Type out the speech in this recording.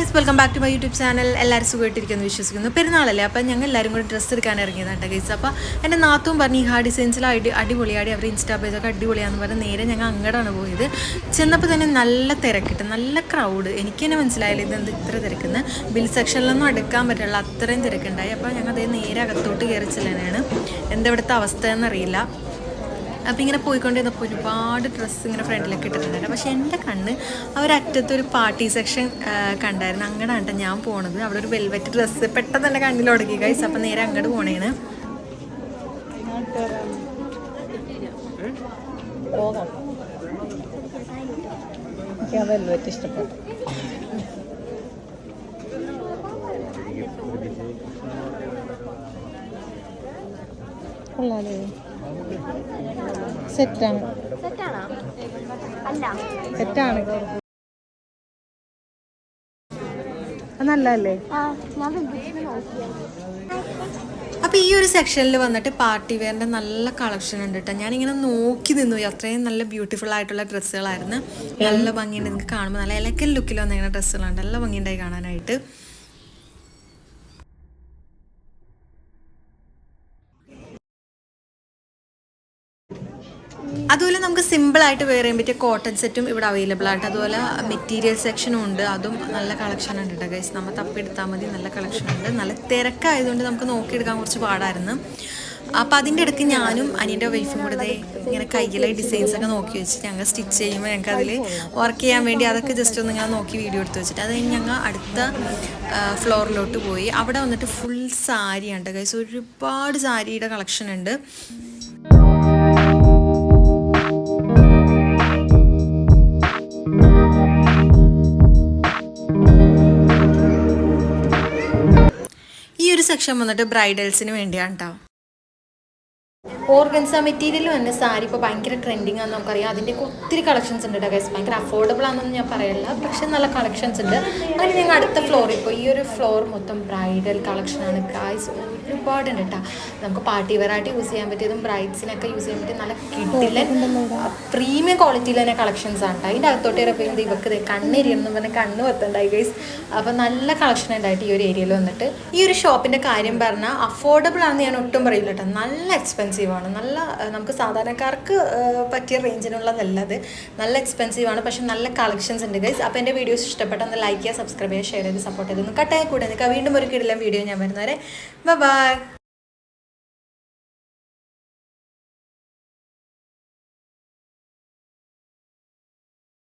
Guys welcome back to my YouTube channel എല്ലാവരും സുഖമായിട്ടിരിക്കുന്നു വിശ്വസിക്കുന്നു. പെരുന്നാളല്ലേ അപ്പം ഞങ്ങൾ എല്ലാവരും കൂടി ഡ്രസ്സ് എടുക്കാൻ ഇറങ്ങിയതാണ് ഗൈസ് അപ്പോൾ എന്റെ നാത്തും പറഞ്ഞു ഈ ഹാ ഡിസൈൻസിൽ അടി അടിപൊളിയാടി അവർ ഇൻസ്റ്റാ പേജൊക്കെ അടിപൊളിയാന്ന് പറഞ്ഞ് നേരെ ഞങ്ങൾ അങ്ങോട്ടാണ് പോയത്. ചെന്നപ്പോൾ തന്നെ നല്ല തിരക്കിട്ട് നല്ല ക്രൗഡ് എനിക്ക് തന്നെ മനസ്സിലായില്ല ഇതെന്ത് ഇത്ര തിരക്കുന്ന. ബിൽ സെക്ഷനിലൊന്നും അടുക്കാൻ പറ്റില്ല അത്രയും തിരക്കുണ്ടായി. അപ്പോൾ ഞങ്ങൾ അതേ നേരെ അകത്തോട്ട് കയറി ചെല്ലാനാണ് എന്താ ഇവിടുത്തെ അവസ്ഥ എന്നറിയില്ല അപ്പോൾ ഇങ്ങനെ പോയിക്കൊണ്ടിരുന്നപ്പോൾ ഒരുപാട് ഡ്രസ്സ് ഇങ്ങനെ ഫ്രണ്ടിലൊക്കെ ഇട്ടിട്ടുണ്ടായിരുന്നു. പക്ഷേ എന്റെ കണ്ണ് അവരറ്റത്ത് ഒരു പാർട്ടി സെക്ഷൻ കണ്ടായിരുന്നു. കേട്ടോ ഞാൻ പോണത്. അവിടെ ഒരു വെൽവെറ്റ് ഡ്രസ്സ് പെട്ടെന്ന് തന്നെ കണ്ണിൽ ഉടക്കി കഴിച്ചു അപ്പം നേരെ അങ്ങോട്ട് ആ വെൽവെറ്റ് ഇഷ്ടപ്പെട്ടു. കൊള്ളാലേ. സെറ്റാണ്. സെറ്റാണ്? നല്ലല്ലേ അപ്പോൾ ഈ ഒരു സെക്ഷനിൽ വന്നിട്ട് പാർട്ടി വെയറിന്റെ നല്ല കളക്ഷൻ ഉണ്ട് കേട്ടോ ഇങ്ങനെ നോക്കി നിന്നു. അത്രയും നല്ല ബ്യൂട്ടിഫുൾ ആയിട്ടുള്ള ഡ്രസ്സുകളായിരുന്നു. നല്ല ഭംഗിയുണ്ട്. നിങ്ങൾക്ക് കാണുമ്പോൾ നല്ല ഇലക്കൽ ലുക്കിൽ വന്നിങ്ങനെ ഡ്രസ്സുകളുണ്ട്. നല്ല ഭംഗിയുണ്ടായി കാണാനായിട്ട്. അതുപോലെ നമുക്ക് സിമ്പിൾ ആയിട്ട് വെയർ ചെയ്യാൻ പറ്റിയ കോട്ടൺ സെറ്റും ഇവിടെ അവൈലബിൾ ആയിട്ട് അതുപോലെ മെറ്റീരിയൽ സെക്ഷനും ഉണ്ട്. അതും നല്ല കളക്ഷൻ ഉണ്ട് കേട്ടോ ഗൈസ് നമ്മൾ തപ്പിയെടുത്താൽ മതി നല്ല കളക്ഷൻ ഉണ്ട്. നല്ല തിരക്കായതുകൊണ്ട് നമുക്ക് നോക്കിയെടുക്കാൻ കുറച്ച് പാടായിരുന്നു. അപ്പം അതിന്റെ ഇടയ്ക്ക് ഞാനും അനിയന്റെ വൈഫും കൂടെ ഇങ്ങനെ കയ്യിലെ ഡിസൈൻസ് ഒക്കെ നോക്കി വെച്ച് ഞങ്ങൾ സ്റ്റിച്ച് ചെയ്യുമ്പോൾ ഞങ്ങൾക്ക് അതിൽ വർക്ക് ചെയ്യാൻ വേണ്ടി അതൊക്കെ ജസ്റ്റ് ഒന്ന് ഞാൻ നോക്കി വീഡിയോ എടുത്ത് വെച്ചിട്ട്. അത് ഞങ്ങൾ അടുത്ത ഫ്ലോറിലോട്ട് പോയി. അവിടെ വന്നിട്ട് ഫുൾ സാരിയാണ് കൈസ് ഒരുപാട് സാരിയുടെ കളക്ഷൻ ഉണ്ട്. സെക്ഷൻ വന്നിട്ട് ബ്രൈഡൽസിന് വേണ്ടിയാണ് കേട്ടോ ഓർഗൻസ മെറ്റീരിയൽ തന്നെ സാരി ഇപ്പോൾ ഭയങ്കര ട്രെൻഡിങ് ആണെന്ന് നമുക്കറിയാം. അതിന്റെ ഒത്തിരി കളക്ഷൻസ് ഉണ്ട് കേട്ടോ ഗൈസ് ഭയങ്കര അഫോർഡബിൾ ആണെന്നൊന്നും ഞാൻ പറയില്ല. പക്ഷെ നല്ല കളക്ഷൻസ് ഉണ്ട്. അങ്ങനെ ഞങ്ങൾ അടുത്ത ഫ്ലോറിൽ ഇപ്പോൾ ഈ ഒരു ഫ്ലോർ മൊത്തം ബ്രൈഡൽ കളക്ഷനാണ് ഒരുപാട് ഉണ്ട് കേട്ടോ. നമുക്ക് പാർട്ടി വെറൈറ്റി യൂസ് ചെയ്യാൻ പറ്റിയതും ബ്രൈഡ്സിനൊക്കെ യൂസ് ചെയ്യാൻ പറ്റിയ നല്ല കിട്ടില്ല പ്രീമിയം ക്വാളിറ്റിയിൽ തന്നെ കളക്ഷൻസ് ആണ് കേട്ടോ. അതിന്റെ അകത്തോട്ട് ഇവർക്ക് ദേ കണ്ണെരിയണം പറഞ്ഞാൽ കണ്ണ് വെത്തുണ്ടായി ഗൈസ് അപ്പോൾ നല്ല കളക്ഷൻ ഉണ്ടായിട്ട് ഈ ഒരു ഏരിയയിൽ വന്നിട്ട്. ഈ ഒരു ഷോപ്പിന്റെ കാര്യം പറഞ്ഞാൽ അഫോർഡബിൾ ആണെന്ന് ഞാൻ ഒട്ടും പറയില്ല കേട്ടോ. നല്ല എക്സ്പെൻസീവ് ആണ്. നല്ല ഏഹ്, നമുക്ക് സാധാരണക്കാർക്ക് പറ്റിയ റേഞ്ചിനുള്ളതല്ലത് നല്ല എക്സ്പെൻസീവ് ആണ്. പക്ഷെ നല്ല കളക്ഷൻസ് ഉണ്ട് ഗൈസ് അപ്പോൾ എന്റെ വീഡിയോസ് ഇഷ്ടപ്പെട്ട ഒന്ന് ലൈക്ക് ചെയ്യുക സബ്സ്ക്രൈബ് ചെയ്യുക ഷെയർ ചെയ്ത് സപ്പോർട്ട് ചെയ്ത് കട്ടായി കൂടെ നിൽക്കുക വീണ്ടും ഒരു കിടിലം വീഡിയോ ഞാൻ വരുന്നവരെ. ബൈ